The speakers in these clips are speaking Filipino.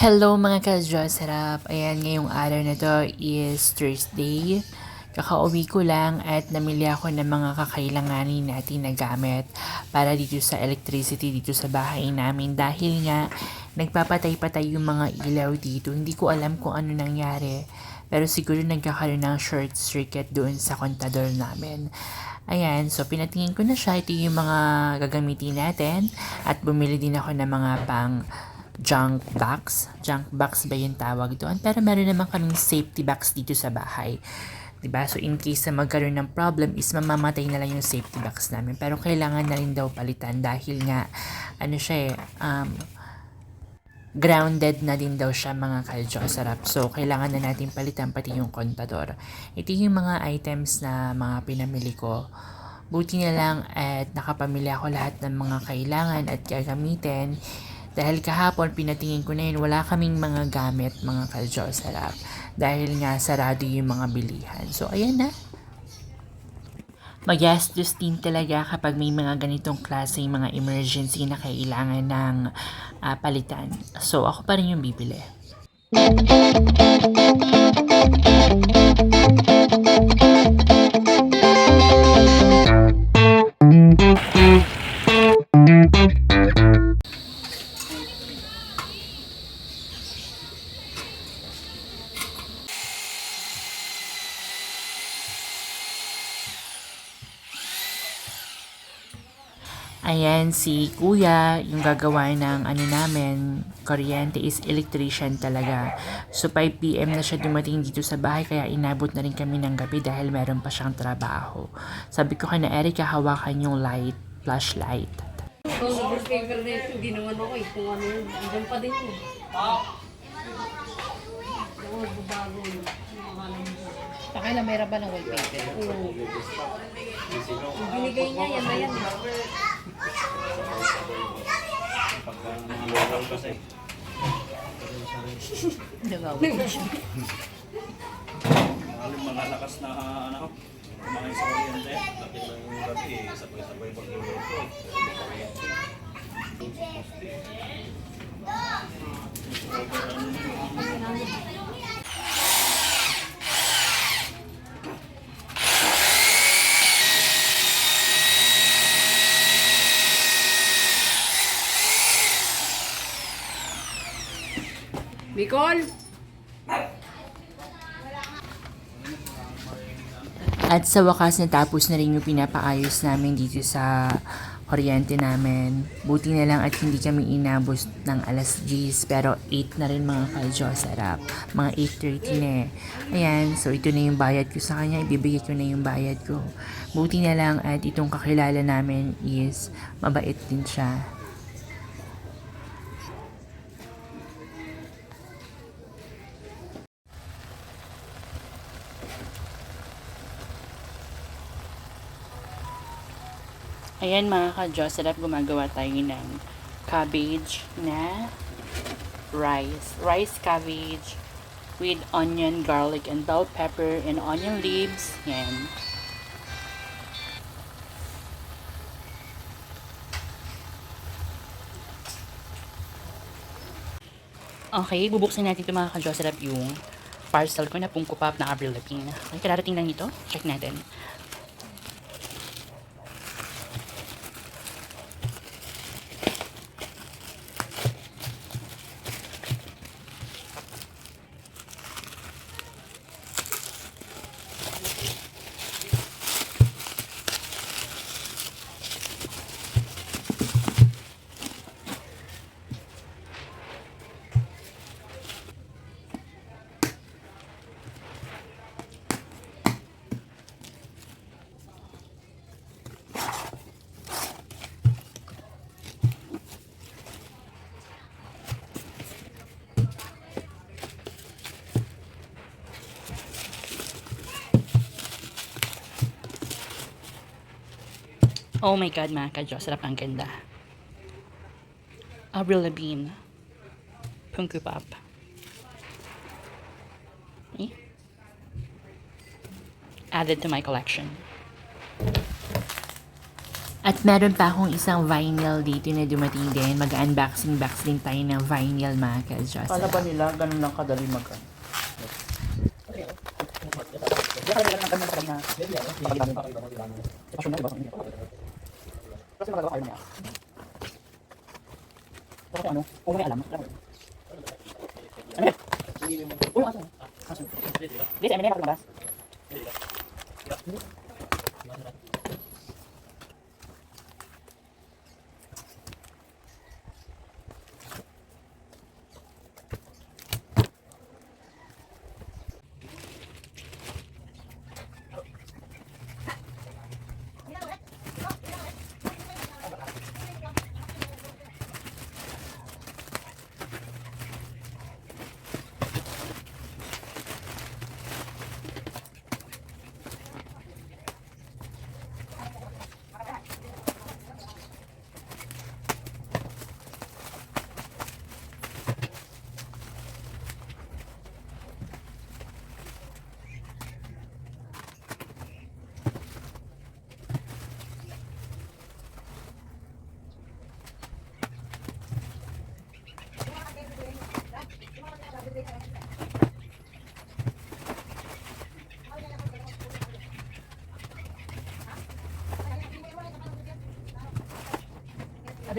Hello mga ka-Diyos, sarap. Ayan, ngayong araw na to is Thursday. Kakauwi ko lang at namili ako ng mga kakailanganin natin na gamit para dito sa electricity dito sa bahay namin dahil nga nagpapatay-patay yung mga ilaw dito. Hindi ko alam kung ano nangyari pero siguro nagkakaroon ng short circuit doon sa kontador namin. Ayan, so pinatingin ko na siya. Ito yung mga gagamitin natin at bumili din ako ng mga pang junk box. Junk box ba yung tawag doon? Pero meron naman kaming safety box dito sa bahay. ba So in case na magkaroon ng problem is mamamatay na lang yung safety box namin. Pero kailangan na rin daw palitan dahil nga ano siya eh, um, grounded na din daw siya mga kaljo sarap. So, kailangan na natin palitan pati yung kontador. Ito yung mga items na mga pinamili ko. Buti na lang at nakapamili ako lahat ng mga kailangan at gagamitin. Dahil kahapon pinatingin ko na yun, wala kaming mga gamit mga kaljo sarap. Dahil nga sarado yung mga bilihan. So, ayan na. Magastos din talaga kapag may mga ganitong klase mga emergency na kailangan ng ah, palitan. So, ako pa rin yung bibili. Ayan, si kuya, yung gagawa ng ano namin, kuryente is electrician talaga. So 5pm na siya dumating dito sa bahay kaya inabot na rin kami ng gabi dahil meron pa siyang trabaho. Sabi ko kay na Erica, hawakan yung light, flashlight. Na ito, hindi naman ako eh. Ano yun, andyan pa din yun. Ako, bago yun. Pakailan mayroon ba ng wallpaper? Oo. Yung binigay niya, yan na yan. Nagawa siya. Aling malalakas na anak ko. Kumain sa kuryente. Lapit lang yung gabi eh. Sabay-sabay pagluluto. Kuryente. Bicol! At sa wakas natapos na rin yung pinapaayos namin dito sa kuryente namin. Buti na lang at hindi kami inabos ng alas 10 pero 8 na rin mga kaljo sarap. Mga 8.30 na eh. Ayan, so ito na yung bayad ko sa kanya. Ibibigay ko na yung bayad ko. Buti na lang at itong kakilala namin is mabait din siya. Ayan mga ka-Diyos, sarap gumagawa tayo ng cabbage na rice. Rice cabbage with onion, garlic, and bell pepper and onion leaves. Yan. Okay, bubuksan natin ito mga ka-Diyos, sarap yung parcel ko na Funko Pop na Avril Lavigne. Okay, kararating lang nito. Check natin. Oh my God, mga ka-Diyos, sarap ang ganda. Avril Lavigne. Funko Pop. Eh? Added to my collection. At meron pa akong isang vinyl dito na dumating din. Mag-unboxing box din tayo ng vinyl mga ka-Diyos. Kala ba nila ganun lang kadali mag Kasi magagawa kayo niya. Kasi ano, kung may alam. Ano yan? Uy, asan? Asan? Di, sa Emily, makapag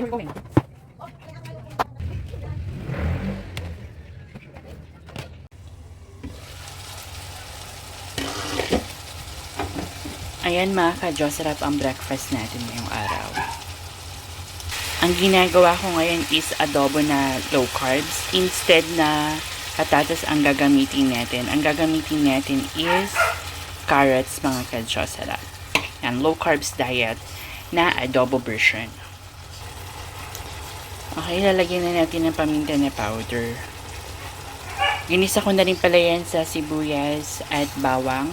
Going. Ayan mga ka-Diyos, sarap ang breakfast natin ngayong araw. Ang ginagawa ko ngayon is adobo na low carbs. Instead na patatas ang gagamitin natin. Ang gagamitin natin is carrots mga ka-Diyos, sarap. Yan, low carbs diet na adobo version. Okay, lalagyan na natin ng paminta na powder. Ginisa ko na rin pala yan sa sibuyas at bawang.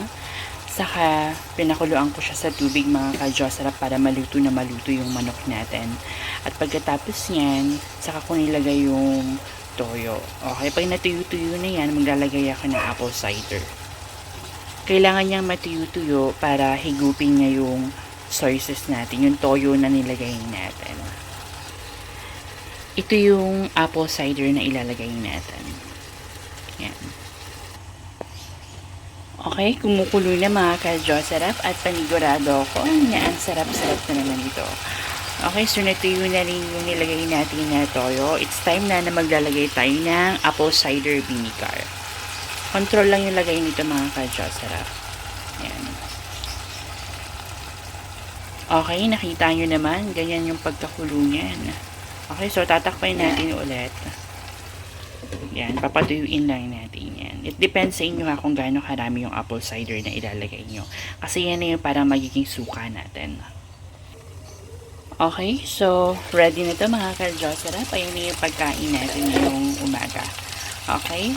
Saka, pinakuluan ko siya sa tubig mga kadyosarap para maluto na maluto yung manok natin. At pagkatapos niyan, saka ko nilagay yung toyo. Okay, pag natuyo-tuyo na yan, maglalagay ako ng apple cider. Kailangan niyang matuyo-tuyo para higupin niya yung soy sauce natin, yung toyo na nilagay natin. Ito yung apple cider na ilalagay natin. Yan. Okay, kumukulo na mga ka-Josarap at panigurado ko na ang sarap-sarap na naman ito. Okay, so natuyo na rin yung nilagay natin na toyo. It's time na na maglalagay tayo ng apple cider vinegar. Control lang yung lagay nito mga ka-Josarap. Yan. Okay, nakita nyo naman, ganyan yung pagkakulo niyan. Okay, so tatakpan natin ulit. Yan, papatuyuin lang natin yan. It depends sa inyo ha kung gaano karami yung apple cider na ilalagay nyo. Kasi yan na yung parang magiging suka natin. Okay, so ready na to mga ka-Jocerap. Ayun na yung pagkain natin ngayong umaga. Okay,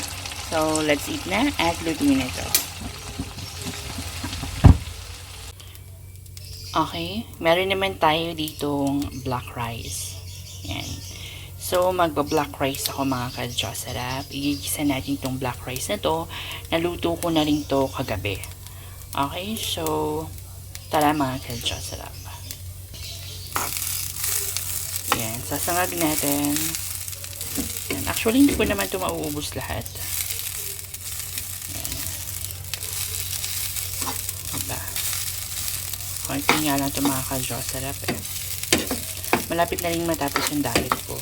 so let's eat na at lutuin na to. Okay, meron naman tayo ditong black rice. So, magba-black rice ako mga ka-Josarap. Igigisa natin tong black rice na to. Naluto ko na rin to kagabi. Okay, so, tara mga ka-Josarap. Yan, sasangag natin. Yan. Actually, hindi ko naman ito mauubos lahat. Yan. Diba? Konti nga lang ito mga ka-Josarap eh. Malapit na rin matapos yung diet ko.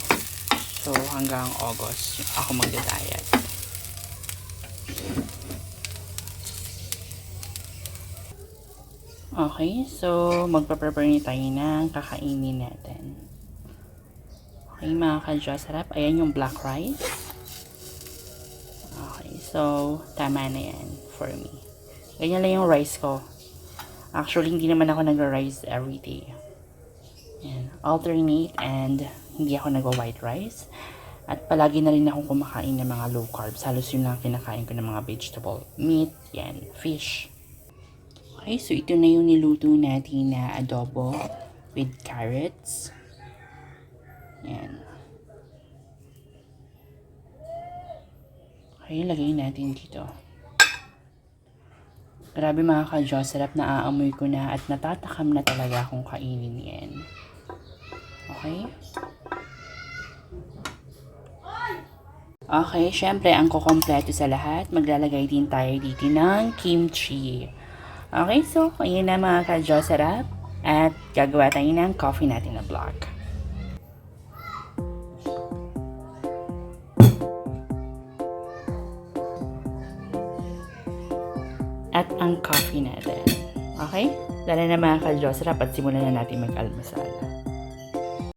So, hanggang August, ako magda-diet. Okay, so magpa-prepare na tayo ng kakainin natin. Okay, mga ka-Josarap, ayan yung black rice. Okay, so tama na yan for me. Ganyan lang yung rice ko. Actually, hindi naman ako nag-rice every day. Yan, alternate and hindi ako nag-white rice. At palagi na rin akong kumakain ng mga low carbs. Halos yun lang kinakain ko ng mga vegetable. Meat, yan, fish. Okay, so ito na yung niluto natin na adobo with carrots. Yan. Okay, lagay natin dito. Grabe mga ka-Diyos, sarap na aamoy ko na at natatakam na talaga akong kainin yan. Okay? Okay, syempre, ang kukompleto sa lahat, maglalagay din tayo dito ng kimchi. Okay, so, ayun na mga ka-Diyos, sarap. At gagawa tayo ng coffee natin na vlog. At ang coffee natin. Okay? Lalo na mga ka-Diyos, sarap at simulan na natin mag-almasal.